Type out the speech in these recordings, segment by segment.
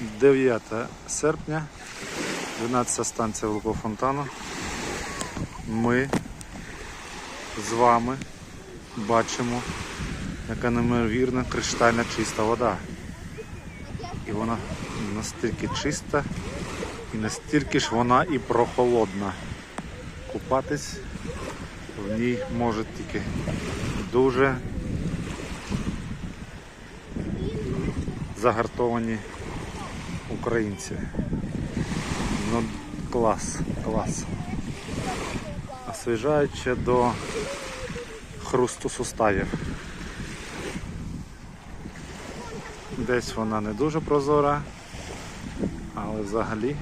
9 серпня, 12 станція Великого фонтану. Ми з вами бачимо, яка неймовірна криштальна чиста вода. І вона настільки чиста, і настільки ж вона і прохолодна. Купатись в ній може тільки дуже загартовані українці. Ну, клас, клас. Освіжаюче до хрусту суставів. Десь вона не дуже прозора, але взагалі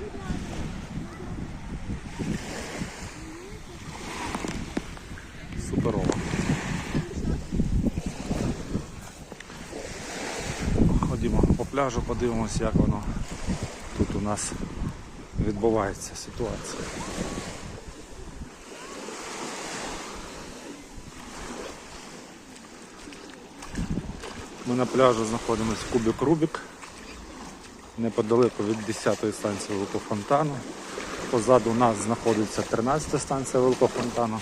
суперова. Пляжу, подивимося, як воно тут у нас відбувається ситуація. Ми на пляжу знаходимося в Кубик Рубік, неподалеку від 10-ї станції Великого фонтану. Позаду нас знаходиться 13 станція Великого фонтану.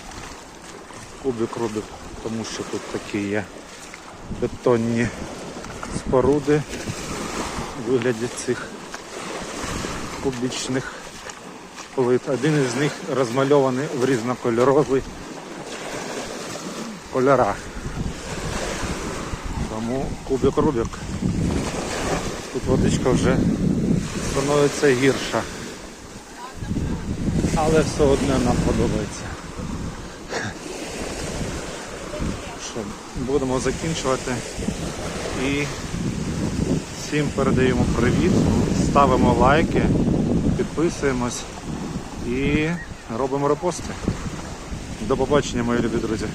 Кубик Рубік, тому що тут такі є бетонні споруди вигляді цих кубічних плит. Один із них розмальований в різнокольорові кольорах. Тому кубик Рубік. Тут водичка вже становиться гірша. Але все одно нам подобається. Що, будемо закінчувати і всім передаємо привіт, ставимо лайки, підписуємось і робимо репости. До побачення, мої любі друзі.